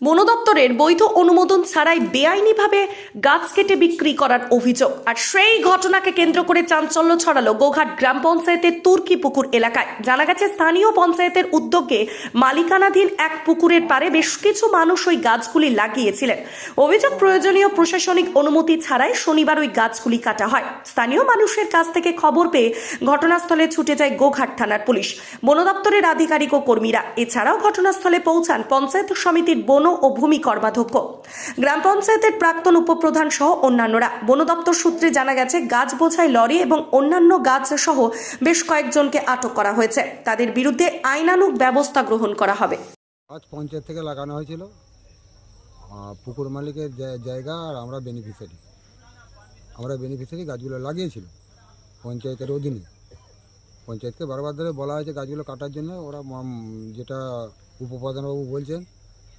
বন দপ্তরের বৈধ অনুমোদন ছাড়াই বেআইনিভাবে গাছ কেটে বিক্রি করার অভিযোগ। আর সেই ঘটনাকে কেন্দ্র করে চাঞ্চল্য ছড়ালো গোঘাট গ্রাম পঞ্চায়েতের তুর্কি পুকুর এলাকায়। জানা গেছে, স্থানীয় পঞ্চায়েতের উদ্যোগে মালিকানাধীন এক পুকুরের পারে বেশ কিছু মানুষ ওই গাছগুলি লাগিয়েছিলেন। অভিযোগ, প্রয়োজনীয় প্রশাসনিক অনুমতি ছাড়াই শনিবার ওই গাছগুলি কাটা হয়। স্থানীয় মানুষের কাছ থেকে খবর পেয়ে ঘটনাস্থলে ছুটে যায় গোঘাট থানার পুলিশ। বন দপ্তরের আধিকারিক ও কর্মীরা। এছাড়াও ঘটনাস্থলে পৌঁছান পঞ্চায়েত সমিতির বন ও ভূমি কর্মাধ্যক্ষ। গ্রাম পঞ্চায়েতের প্রাক্তন উপপ্রধান সহ অন্যান্যরা। বন দপ্তর সূত্রে জানা গেছে, গাছ বোঝাই লরি এবং অন্যান্য গাছ সহ বেশ কয়েকজনকে আটক করা হয়েছে। তাদের বিরুদ্ধে আইনানুগ ব্যবস্থা গ্রহণ করা হবে। আজ পঞ্চায়েত থেকে লাগানো হয়েছিল। পুকুর মালিকের জায়গা আর আমরা বেনিফিশিয়ারি আমরা বেনিফিশিয়ারি গাছগুলো লাগিয়েছিল পঞ্চায়েতের অধীনে। পঞ্চায়েতকে বারবার ধরে বলা হয়েছে গাছগুলো কাটার জন্য। ওরা যেটা উপপ্রধানবাবু বলছেন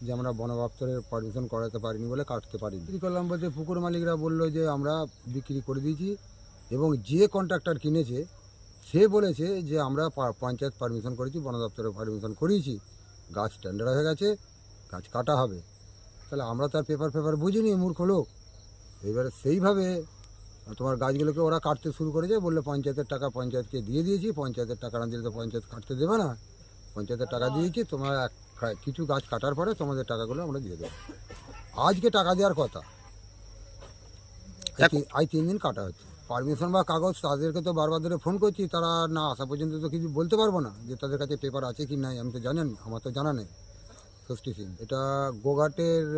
যে আমরা বন দপ্তরের পারমিশন করাতে পারিনি বলে কাটতে পারিনি। বিক্রি করলাম বলতে পুকুর মালিকরা বলল যে আমরা বিক্রি করে দিয়েছি এবং যে কন্ট্রাক্টর কিনেছে, সে বলেছে যে আমরা পঞ্চায়েত পারমিশন করেছি বন দপ্তরের পারমিশন করিয়েছি। গাছ টেন্ডার হয়ে গেছে, গাছ কাটা হবে। তাহলে আমরা তার পেপার পেপার বুঝিনি, মূর্খ লোক। এবারে সেইভাবে তোমার গাছগুলোকে ওরা কাটতে শুরু করেছে, বললে পঞ্চায়েতের টাকা পঞ্চায়েতকে দিয়ে দিয়েছি, পঞ্চায়েতের টাকা না দিলে তো পঞ্চায়েত কাটতে দেবে না। পঞ্চায়েতের টাকা দিয়েছি, তোমার এক- কিছু গাছ কাটার পরে তোমাদের টাকাগুলো আমরা দিয়ে দেবো। আজকে টাকা দেওয়ার কথা। আজ তিন- দিন কাটা হচ্ছে। পারমিশন বা কাগজ তাদেরকে তো বারবার ধরে ফোন করছি তারা না আসা পর্যন্ত তো কিছু বলতে পারব না যে তাদের কাছে পেপার আছে কি নাই আমি তো জানেন আমার তো জানা নেই। ষষ্ঠী সিং এটা গোঘাটের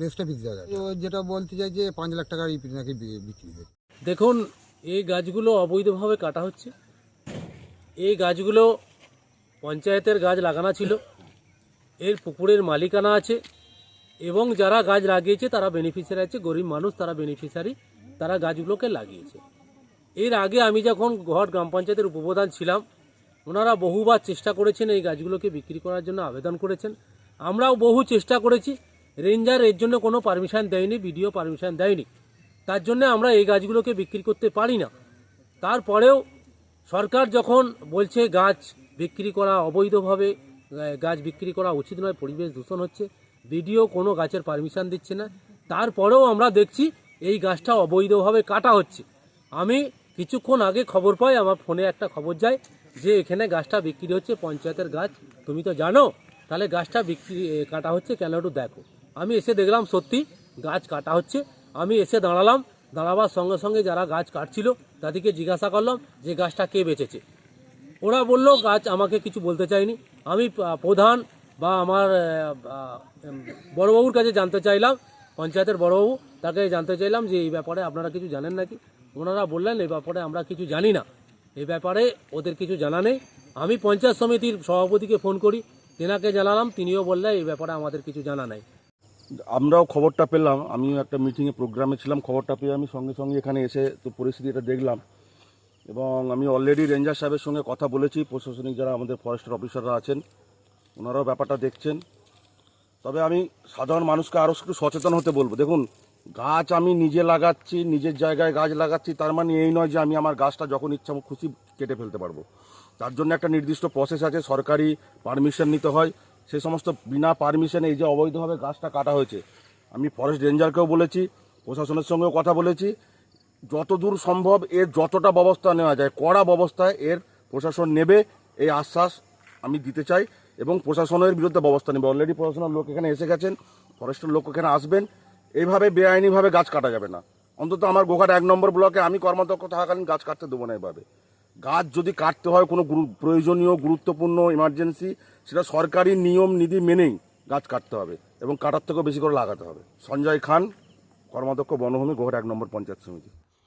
রেস্ট অফিস জায়গা তো যেটা বলতে চাই যে পাঁচ লাখ টাকার ইপি নাকি বিক্রি হয়েছে। দেখুন এই গাছগুলো অবৈধভাবে কাটা হচ্ছে। এই গাছগুলো পঞ্চায়েতের গাছ লাগানো ছিল। এর পুকুরের মালিকানা আছে এবং যারা গাছ লাগিয়েছে তারা বেনিফিশিয়ারি আছে, গরিব মানুষ তারা বেনিফিশিয়ারি তারা গাছগুলোকে লাগিয়েছে। এর আগে আমি যখন ঘট গ্রাম পঞ্চায়েতের উপপ্রধান ছিলাম, ওনারা বহুবার চেষ্টা করেছেন এই গাছগুলোকে বিক্রি করার জন্য আবেদন করেছেন। আমরাও বহু চেষ্টা করেছি, রেঞ্জার এর জন্য কোনো পারমিশন দেয়নি বিডিও পারমিশন দেয়নি। তার জন্য আমরা এই গাছগুলোকে বিক্রি করতে পারি না। তারপরেও সরকার যখন বলছে গাছ বিক্রি করা, অবৈধভাবে গাছ বিক্রি করা উচিত নয়, পরিবেশ দূষণ হচ্ছে। বিডিও কোনো গাছের পারমিশন দিচ্ছে না। তারপরেও আমরা দেখছি এই গাছটা অবৈধভাবে কাটা হচ্ছে। আমি কিছুক্ষণ আগে খবর পাই, আমার ফোনে একটা খবর যায় যে এখানে গাছটা বিক্রি হচ্ছে, পঞ্চায়েতের গাছ। তুমি তো জানো, তাহলে গাছটা বিক্রি কাটা হচ্ছে কেন একটু দেখো। আমি এসে দেখলাম, সত্যি গাছ কাটা হচ্ছে। আমি এসে দাঁড়ালাম, দাঁড়াবার সঙ্গে সঙ্গে যারা গাছ কাটছিল, তাদেরকে জিজ্ঞাসা করলাম যে গাছটা কে বেচেছে। ওরা বলল, গাছ আমাকে কিছু বলতে চায়নি। আমি প্রধান বা আমার বড়বাবুর কাছে জানতে চাইলাম, পঞ্চায়েতের বড়বাবু, তাকে জানতে চাইলাম যে এই ব্যাপারে আপনারা কিছু জানেন নাকি? ওনারা বললেন এই ব্যাপারে আমরা কিছু জানি না। এই ব্যাপারে ওদের কিছু জানা নেই। আমি পঞ্চায়েত সমিতির সভাপতিকে ফোন করি, তেনাকে জানালাম, তিনিও বললেন, এই ব্যাপারে আমাদের কিছু জানা নাই। আমরাও খবরটা পেলাম, আমিও একটা মিটিংয়ে প্রোগ্রামে ছিলাম, খবরটা পেয়ে আমি সঙ্গে সঙ্গে এখানে এসে তো পরিস্থিতিটা দেখলাম। এবং আমি অলরেডি রেঞ্জার সাহেবের সঙ্গে কথা বলেছি, প্রশাসনিক যারা আমাদের ফরেস্টের অফিসাররা আছেন, ওনারাও ব্যাপারটা দেখছেন। তবে আমি সাধারণ মানুষকে আরও একটু সচেতন হতে বলব। দেখুন, গাছ আমি নিজে লাগাচ্ছি, নিজের জায়গায় গাছ লাগাচ্ছি, তার মানে এই নয় যে আমি আমার গাছটা যখন ইচ্ছা খুশি কেটে ফেলতে পারব। তার জন্য একটা নির্দিষ্ট প্রসেস আছে, সরকারি পারমিশন নিতে হয়। সে সমস্ত বিনা পারমিশনে এই যে অবৈধভাবে গাছটা কাটা হয়েছে, আমি ফরেস্ট রেঞ্জারকেও বলেছি, প্রশাসনের সঙ্গেও কথা বলেছি। যতদূর সম্ভব এর যতটা ব্যবস্থা নেওয়া যায়, কড়া ব্যবস্থায় এর প্রশাসন নেবে, এই আশ্বাস আমি দিতে চাই এবং প্রশাসনের বিরুদ্ধে ব্যবস্থা নেবে। অলরেডি প্রশাসনের লোক এখানে এসে গেছেন, ফরেস্টের লোক এখানে আসবেন, এইভাবে বেআইনিভাবে গাছ কাটা যাবে না। অন্তত আমার গোঘাট এক নম্বর ব্লকে আমি কর্মাধ্যক্ষ থাকাকালীন গাছ কাটতে দেবো না এভাবে। গাছ যদি কাটতে হয় কোনো প্রয়োজনীয়, গুরুত্বপূর্ণ ইমার্জেন্সি সেটা সরকারি নিয়ম, নীতি মেনেই গাছ কাটতে হবে এবং কাটার থেকেও বেশি করে লাগাতে হবে। সঞ্জয় খান, কর্মাধ্যক্ষ বনভূমি, গোঘাট এক নম্বর পঞ্চায়েত সমিতি।